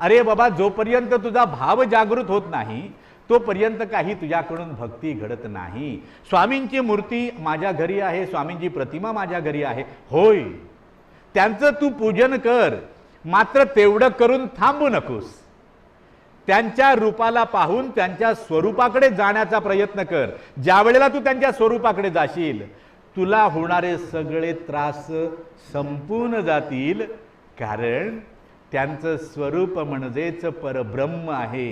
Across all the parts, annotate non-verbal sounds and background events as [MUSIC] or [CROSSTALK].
अरे बाबा जोपर्यंत तुझा भाव जागृत होत नाही तोपर्यंत काही तुझ्याकडून भक्ती घडत नाही. स्वामींची मूर्ती माझ्या घरी आहे स्वामींची प्रतिमा माझ्या घरी आहे. होय त्यांचं तू पूजन कर मात्र तेवढं करून थांबू नकोस. त्यांच्या रूपाला पाहून त्यांच्या स्वरूपाकडे जाण्याचा प्रयत्न कर. ज्या वेळेला तू त्यांच्या स्वरूपाकडे जाशील तुला होणारे सगळे त्रास संपून जातील. कारण त्यांचं स्वरूप म्हणजेच परब्रह्म आहे.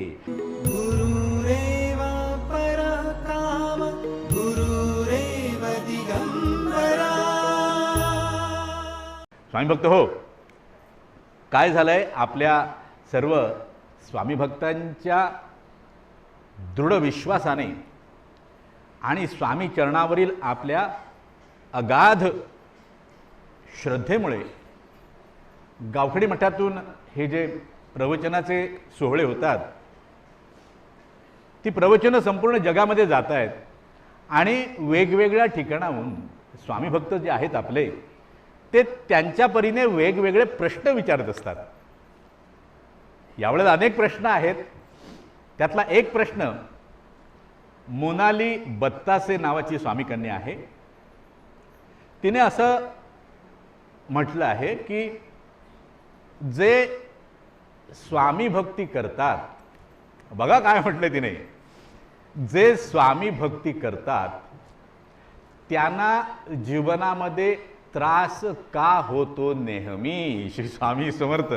स्वामी भक्त हो काय झालंय? आपल्या सर्व स्वामी भक्तांच्या दृढ विश्वासाने आणि स्वामी चरणावरील आपल्या अगाध श्रद्धेमुळे गावखडी मठातून हे जे प्रवचनाचे सोहळे होतात ती प्रवचनं संपूर्ण जगामध्ये जात आहेत आणि वेगवेगळ्या ठिकाणाहून स्वामी भक्त जे आहेत आपले ते त्यांच्या परीने वेगवेगळे प्रश्न विचारत असतात. यावेळेस अनेक प्रश्न आहेत. त्यातला एक प्रश्न मोनाली बत्तासे नावाची स्वामीकन्या आहे. तिने असं म्हटलं आहे की जे स्वामी भक्ती करतात बघा काय म्हटलं तिने. जे स्वामी भक्ती करतात त्यांना जीवनामध्ये त्रास का होतो नेहमी? श्री स्वामी समर्थ.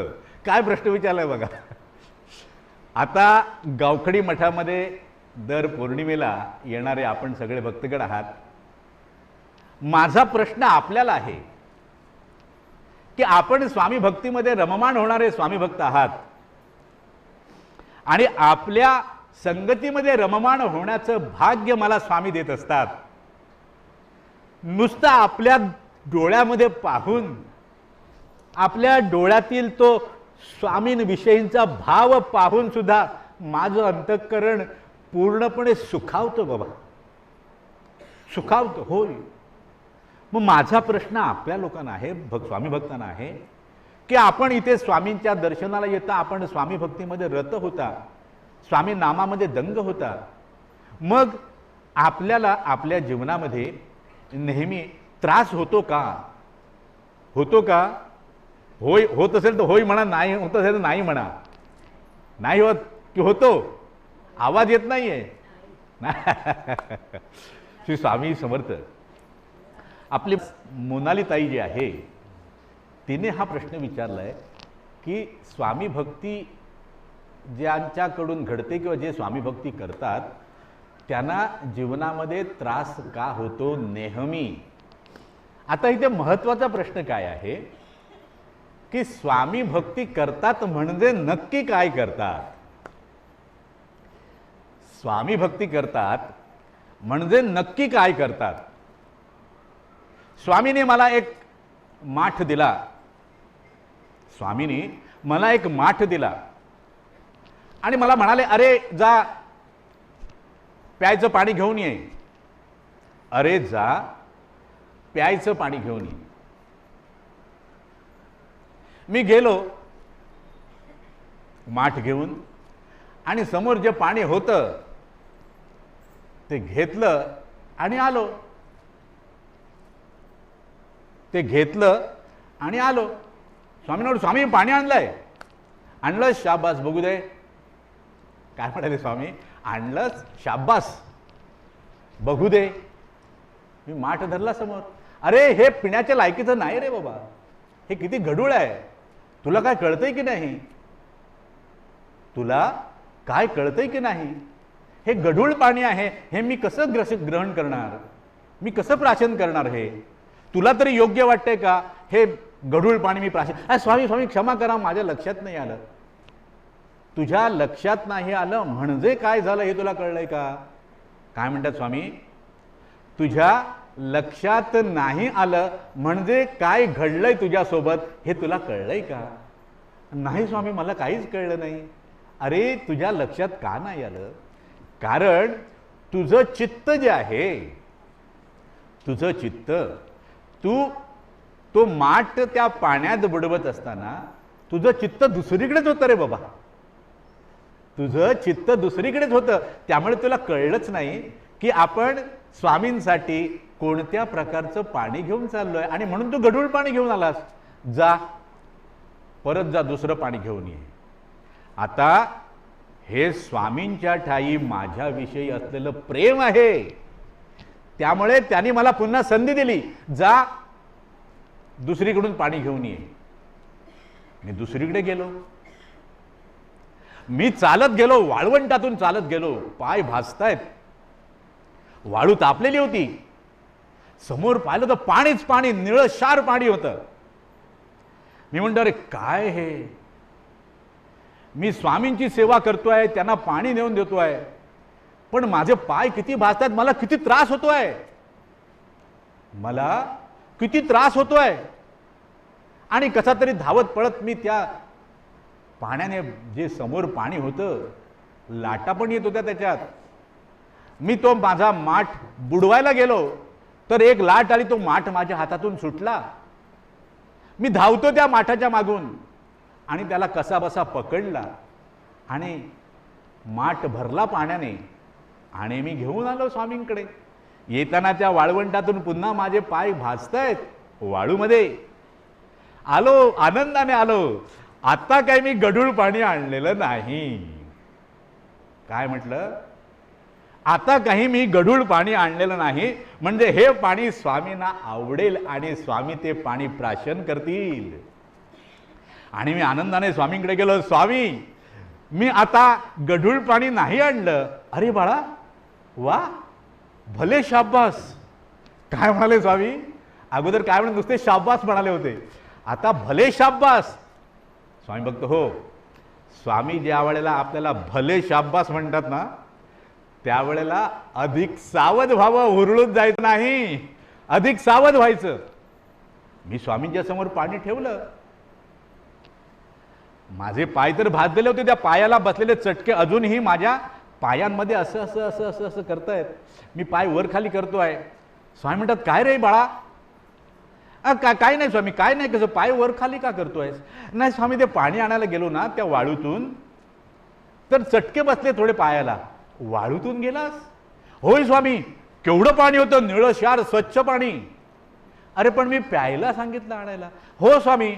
काय प्रश्न विचारलाय बघा. आता गावखडी मठामध्ये दर पौर्णिमेला येणारे आपण सगळे भक्तगण आहात. माझा प्रश्न आपल्याला आहे की आपण स्वामी भक्तीमध्ये रममाण होणारे स्वामी भक्त आहात. आणि आपल्या संगतीमध्ये रममाण होण्याचं भाग्य मला स्वामी देत असतात. नुसतं आपल्या डोळ्यामध्ये पाहून आपल्या डोळ्यातील तो स्वामींविषयींचा भाव पाहून सुद्धा माझं अंतःकरण पूर्णपणे सुखावतं बाबा. सुखावतं होय. मग माझा प्रश्न आपल्या लोकांना आहे भक स्वामी भक्तांना आहे की आपण इथे स्वामींच्या दर्शनाला येता आपण स्वामी भक्तीमध्ये रत होता स्वामी नामामध्ये दंग होता मग आपल्याला आपल्या जीवनामध्ये नेहमी त्रास होतो का? होतो का? होय होत असेल तर होय म्हणा नाही होत असेल तर नाही म्हणा. नाही होत की होतो? आवाज येत नाही आहे [LAUGHS] श्री स्वामी समर्थ. आपली मोनाली ताई जी आहे तिने हा प्रश्न विचारलाय की स्वामी भक्ती ज्यांच्याकडून घडते किंवा जे स्वामी भक्ती करतात त्यांना जीवनामध्ये त्रास का होतो नेहमी? आता इथे महत्त्वाचा प्रश्न काय आहे? की स्वामी भक्ती करतात म्हणजे नक्की काय करतात? स्वामी भक्ती करतात म्हणजे नक्की काय करतात? स्वामीने मला एक माठ दिला. स्वामीने मला एक माठ दिला. आणि मला म्हणाले अरे जा प्यायचं पाणी घेऊन ये. अरे जा प्यायचं पाणी घेऊन ये. मी गेलो माठ घेऊन आणि समोर जे पाणी होतं ते घेतलं आणि आलो. ते घेतलं आणि आलो. स्वामी म्हणून स्वामी पाणी आणलंय. आणलं शाबास बघू दे. काय म्हणाले स्वामी? आणलंच शाबास. बघू दे. मी माठ धरला समोर. अरे हे पिण्याच्या लायकीचं नाही रे बाबा. हे किती गढूळ आहे. तुला काय कळतंय की नाही? तुला काय कळतंय की नाही? हे गढूळ पाणी आहे. हे मी कसं ग्रस ग्रहण करणार? मी कसं प्राशन करणार हे? तुला तरी योग्य वाटतंय का? हे गढूळ पाणी मी प्राशी अरे स्वामी स्वामी क्षमा करा माझ्या लक्षात नाही आलं. तुझ्या लक्षात नाही आलं म्हणजे काय झालं हे तुला कळलंय का? काय म्हणतात स्वामी? तुझ्या लक्षात नाही आलं म्हणजे काय घडलंय तुझ्यासोबत हे तुला कळलंय का? नाही स्वामी मला काहीच कळलं नाही. अरे तुझ्या लक्षात का नाही आलं? कारण तुझं चित्त जे आहे तुझं चित्त तू तो माठ त्या पाण्यात बुडवत असताना तुझं चित्त दुसरीकडेच होतं रे बाबा. तुझं चित्त दुसरीकडेच होतं. त्यामुळे तुला कळलंच नाही की आपण स्वामींसाठी कोणत्या प्रकारचं पाणी घेऊन चाललोय आणि म्हणून तू गढूळ पाणी घेऊन आलास. जा. परत जा दुसरं पाणी घेऊन ये. आता हे स्वामींच्या ठाई माझ्याविषयी असलेलं प्रेम आहे. त्यामुळे त्यांनी मला पुन्हा संधी दिली. जा दुसरीकडून पाणी घेऊन ये. मी दुसरीकडे गेलो. मी चालत गेलो वाळवंटातून चालत गेलो. पाय भाजतायत. वाळू तापलेली होती. समोर पाहिलं तर पाणीच पाणी निळशार पाणी होतं. मी म्हणतो अरे काय हे? मी स्वामींची सेवा करतोय त्यांना पाणी नेऊन देतोय. पण माझे पाय किती भाजतात मला किती त्रास होतोय. मला किती त्रास होतोय. आणि कसा तरी धावत पळत मी त्या पाण्याने जे समोर पाणी होतं लाटा पण येत होत्या त्याच्यात. मी तो माझा माठ बुडवायला गेलो तर एक लाट आली तो माठ माझ्या हातातून सुटला. मी धावतो त्या माठाच्या मागून आणि त्याला कसा बसा पकडला आणि माठ भरला पाण्याने. आणि मी घेऊन आलो स्वामींकडे. येताना त्या वाळवंटातून पुन्हा माझे पाय भाजतायत वाळूमध्ये. आलो आनंदाने आलो. आता काय मी गढूळ पाणी आणलेलं नाही. काय म्हटलं? आता काही मी गढूळ पाणी आणलेलं नाही. म्हणजे हे पाणी स्वामींना आवडेल आणि स्वामी ते पाणी प्राशन करतील. आणि मी आनंदाने स्वामींकडे गेलो. स्वामी मी आता गढूळ पाणी नाही आणलं. अरे बाळा वा भले शाब्बास. काय म्हणाले स्वामी? अगोदर काय म्हणत नुसते शाब्बास म्हणाले होते. आता भले शाब्बास. स्वामी बघतो हो. स्वामी ज्या वेळेला आपल्याला भले शाब्बास म्हणतात ना त्यावेळेला अधिक सावध व्हावं हुरळून जायचं नाही. अधिक सावध व्हायचं. मी स्वामींच्या समोर पाणी ठेवलं. माझे पाय तर भाजलेले होते त्या पायाला बसलेले चटके अजूनही माझ्या पायांमध्ये असं असं असं असं असं करतायत. मी पाय वर खाली आहे स्वामी म्हणतात काय रे बाळा? का काय नाही स्वामी काय नाही कसं पाय वर खाली का आहेस नाही स्वामी ते पाणी आणायला गेलो ना त्या वाळूतून तर चटके बसले थोडे पायाला. वाळूतून गेलास? होय स्वामी केवढं पाणी होतं निळं शार स्वच्छ पाणी. अरे पण मी प्यायला सांगितलं आणायला. हो स्वामी.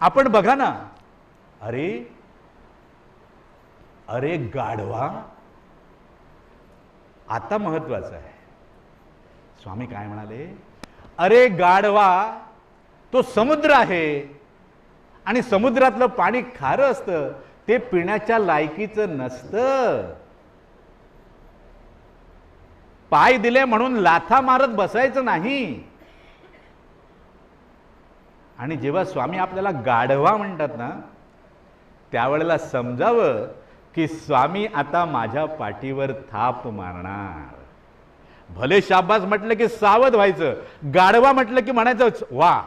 आपण बघा ना. अरे अरे गाढवा. आता महत्वाचं आहे. स्वामी काय म्हणाले? अरे गाढवा तो समुद्र आहे. आणि समुद्रातलं पाणी खारं असतं. ते पिण्याच्या लायकीचं नसतं. पाय दिले म्हणून लाथा मारत बसायचं नाही. आणि जेव्हा स्वामी आपल्याला गाढवा म्हणतात ना त्यावेळेला समजावं की स्वामी आता माझ्या पाठीवर थाप मारणार. भले शाबास म्हटलं की सावध व्हायचं गाढवा म्हटलं की म्हणायचं वा.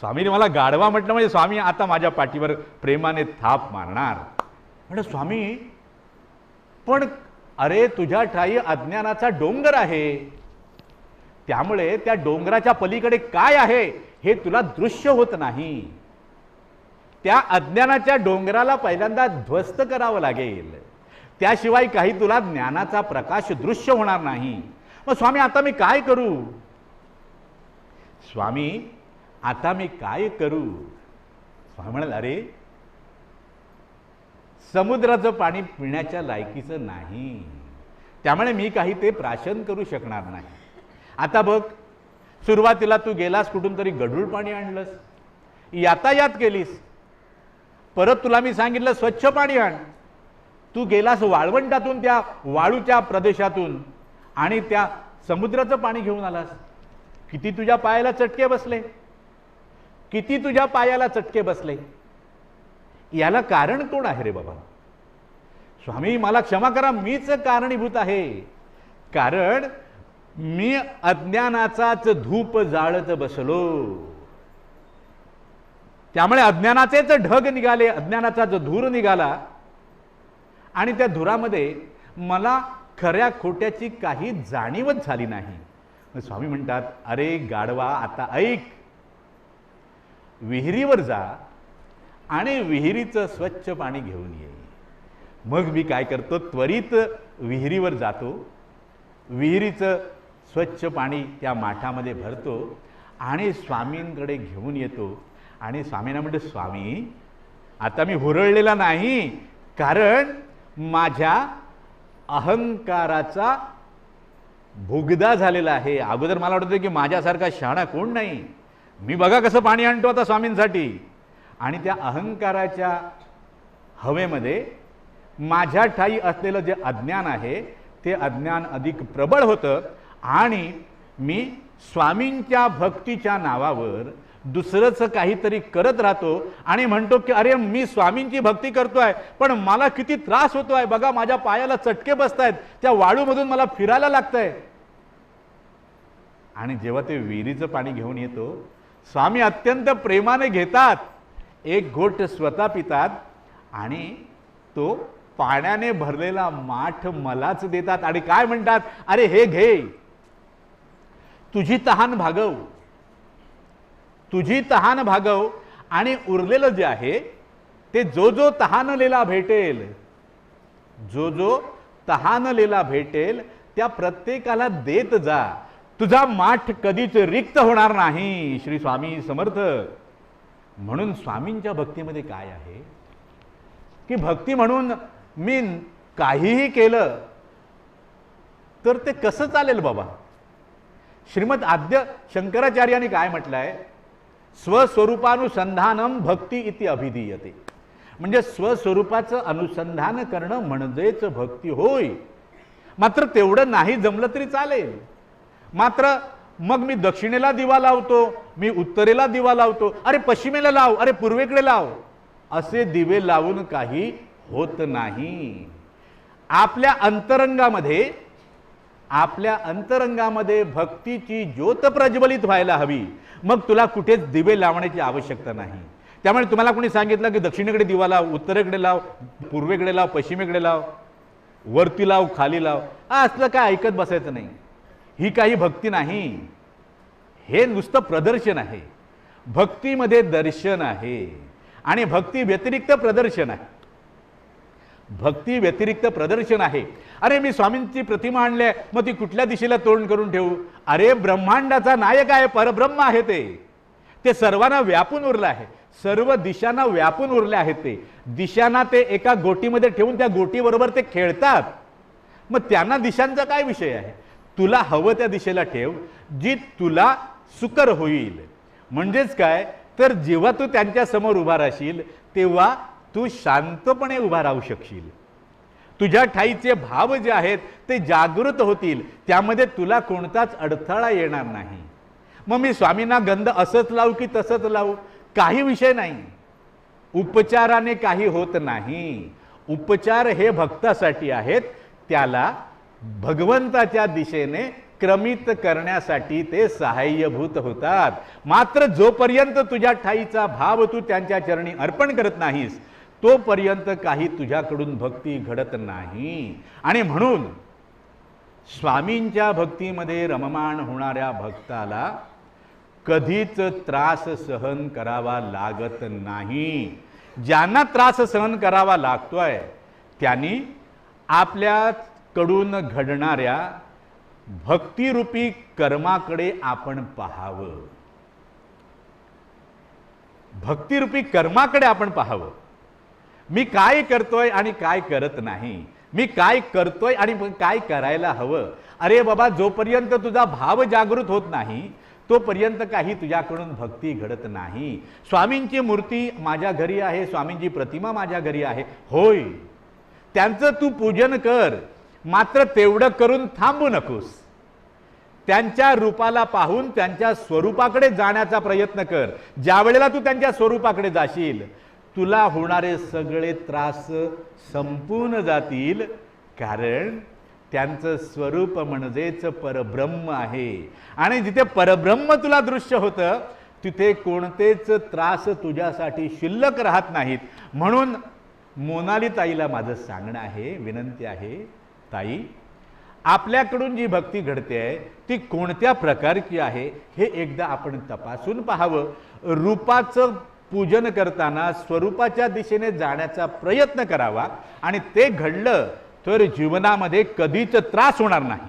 स्वामीने मला गाढवा म्हटलं म्हणजे स्वामी आता माझ्या पाठीवर प्रेमाने थाप मारणार. म्हणजे स्वामी पण अरे तुझ्या ठाई अज्ञानाचा डोंगर आहे. त्यामुळे त्या डोंगराच्या पलीकडे काय आहे हे तुला दृश्य होत नाही. त्या अज्ञानाच्या डोंगराला पहिल्यांदा ध्वस्त करावं लागेल. त्याशिवाय काही तुला ज्ञानाचा प्रकाश दृश्य होणार नाही. मग स्वामी आता मी काय करू? स्वामी आता मी काय करू? स्वामी म्हणाल अरे समुद्राचं पाणी पिण्याच्या लायकीचं नाही. त्यामुळे मी काही ते प्राशन करू शकणार नाही. आता बघ सुरुवातीला तू गेलास कुठून तरी गढूळ पाणी आणलंस. यातायात केलीस. परत तुला मी सांगितलं स्वच्छ पाणी आण. तू गेलास वाळवंटातून त्या वाळूच्या प्रदेशातून आणि त्या समुद्राचं पाणी घेऊन आलास. किती तुझ्या पायाला चटके बसले? किती तुझ्या पायाला चटके बसले? याला कारण कोण आहे रे बाबा? स्वामी मला क्षमा करा मीच कारणीभूत आहे. कारण मी अज्ञानाचाच धूप जाळत बसलो. त्यामुळे अज्ञानाचेच ढग निघाले अज्ञानाचा जो धूर निघाला आणि त्या धुरामध्ये मला खऱ्या खोट्याची काही जाणीवच झाली नाही. स्वामी म्हणतात अरे गाढवा आता ऐक. विहिरीवर जा आणि विहिरीचं स्वच्छ पाणी घेऊन ये. मग मी काय करतो? त्वरित विहिरीवर जातो. विहिरीचं स्वच्छ पाणी त्या माठामध्ये भरतो आणि स्वामींकडे घेऊन येतो. आणि स्वामींना म्हणतो स्वामी आता मी हुरळलेला नाही कारण माझ्या अहंकाराचा भुगदा झालेला आहे. अगोदर मला वाटतं की माझ्यासारखा शहाणा कोण नाही? मी बघा कसं पाणी आणतो आता स्वामींसाठी. आणि त्या अहंकाराच्या हवेमध्ये माझ्या ठाई असलेलं जे अज्ञान आहे ते अज्ञान अधिक प्रबळ होतं. आणि मी स्वामींच्या भक्तीच्या नावावर दुसरंच काहीतरी करत राहतो आणि म्हणतो की अरे मी स्वामींची भक्ती करतोय पण मला किती त्रास होतोय. बघा माझ्या पायाला चटके बसतायत. त्या वाळूमधून मला फिरायला लागतंय. आणि जेव्हा ते विहिरीचं पाणी घेऊन येतो स्वामी अत्यंत प्रेमाने घेतात. एक घोट स्वतः पितात आणि तो पाण्याने भरलेला माठ मलाच देतात. आणि काय म्हणतात? अरे हे घे. तुझी तहान भागव. तुझी तहान भागव आणि उरलेलं जे आहे ते जो जो तहानलेला भेटेल. जो जो तहानलेला भेटेल त्या प्रत्येकाला देत जा. तुझा माठ कधीच रिक्त होणार नाही श्री स्वामी समर्थ. म्हणून स्वामींच्या भक्तीमध्ये काय आहे? की भक्ती म्हणून मी काहीही केलं तर ते कसं चालेल बाबा? श्रीमद आद्य शंकराचार्याने काय म्हटलंय? स्वस्वरूपानुसंधानम भक्ती इति अभिधीयते. म्हणजे स्वस्वरूपाचं अनुसंधान करणं म्हणजेच भक्ती होय. मात्र तेवढं नाही जमलं तरी चालेल. मात्र मग मी दक्षिणेला दिवा लावतो मी उत्तरेला दिवा लावतो अरे पश्चिमेला लाव अरे पूर्वेकडे लाव. असे दिवे लावून काही होत नाही. आपल्या अंतरंगामध्ये आपल्या अंतरंगामध्ये भक्तीची ज्योत प्रज्वलित व्हायला हवी. मग तुला कुठेच दिवे लावण्याची आवश्यकता नाही. त्यामुळे तुम्हाला कोणी सांगितलं की दक्षिणेकडे दिवा लाव उत्तरेकडे लाव पूर्वेकडे लाव पश्चिमेकडे लाव वरती लाव खाली लाव. असलं काय ऐकत बसायचं नाही. ही काही भक्ती नाही. हे नुसतं प्रदर्शन आहे. भक्तीमध्ये दर्शन आहे. आणि भक्ती व्यतिरिक्त प्रदर्शन आहे. भक्ती व्यतिरिक्त प्रदर्शन आहे. अरे मी स्वामींची प्रतिमा आणली आहे मग ती कुठल्या दिशेला तोंड करून ठेवू? अरे ब्रह्मांडाचा नायक आहे परब्रह्म आहे ते. ते सर्वांना व्यापून उरलं आहे. सर्व दिशांना व्यापून उरले आहेत ते. दिशांना ते एका गोटीमध्ये ठेवून त्या गोटीबरोबर ते खेळतात. मग त्यांना दिशांचा काय विषय आहे? तुला हवं त्या दिशेला ठेव जी तुला सुकर होईल. म्हणजेच काय? तर जेव्हा तू त्यांच्यासमोर उभा राहशील तेव्हा तू शांतपणे उभा राहू शकशील. तुझ्या ठाईचे भाव जे आहेत ते जागृत होतील. त्यामध्ये तुला कोणताच अडथळा येणार नाही. मग मी स्वामींना गंध असंच लावू की तसंच लावू? काही विषय नाही. उपचाराने काही होत नाही. उपचार हे भक्तासाठी आहेत. त्याला भगवंताच्या दिशेने क्रमित करण्यासाठी ते सहाय्यभूत होतात. मात्र जोपर्यंत तुझ्या ठाईचा भाव तू त्यांच्या चरणी अर्पण करत नाहीस तोपर्यंत काही तुझ्याकडून भक्ती घडत नाही. आणि म्हणून स्वामींच्या भक्तीमध्ये रममाण होणाऱ्या भक्ताला कधीच त्रास सहन करावा लागत नाही. ज्यांना त्रास सहन करावा लागतोय त्यांनी आपल्याकडून घडणाऱ्या भक्तिरूपी कर्माकडे आपण पाहावं. भक्तिरूपी कर्माकडे आपण पाहावं. मी काय करतोय आणि काय करत नाही? मी काय करतोय आणि काय करायला हवं? अरे बाबा जोपर्यंत तुझा भाव जागृत होत नाही तोपर्यंत काही तुझ्याकडून भक्ती घडत नाही. स्वामींची मूर्ती माझ्या घरी आहे स्वामींची प्रतिमा माझ्या घरी आहे. होय. त्यांचं तू पूजन कर. मात्र तेवढं करून थांबू नकोस. त्यांच्या रूपाला पाहून त्यांच्या स्वरूपाकडे जाण्याचा प्रयत्न कर. ज्या वेळेला तू त्यांच्या स्वरूपाकडे जाशील तुला होणारे सगळे त्रास संपून जातील कारण त्यांचं स्वरूप म्हणजेच परब्रह्म आहे. आणि जिथे परब्रह्म तुला दृश्य होतं तिथे कोणतेच त्रास तुझ्यासाठी शिल्लक राहत नाहीत. म्हणून मोनाली ताईला माझं सांगणं आहे विनंती आहे ताई आपल्याकडून जी भक्ती घडते आहे ती कोणत्या प्रकारची आहे हे एकदा आपण तपासून पाहावं. रूपाचं पूजन करताना स्वरूपाच्या दिशेने जाण्याचा प्रयत्न करावा आणि ते घडलं तर जीवनामध्ये कधीच त्रास होणार नाही.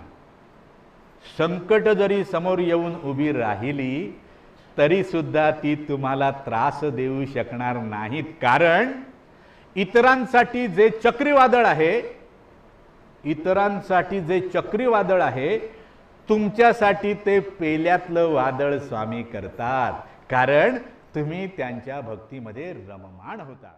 संकट जरी समोर येऊन उभी राहिली तरी सुद्धा ती तुम्हाला त्रास देऊ शकणार नाहीत. कारण इतरांसाठी जे चक्रीवादळ आहे इतरांसाठी जे चक्रीवादळ आहे तुमच्यासाठी ते पेल्यातलं वादळ स्वामी करतात. कारण तुम्ही त्यांच्या भक्तीमध्ये रममाण होता.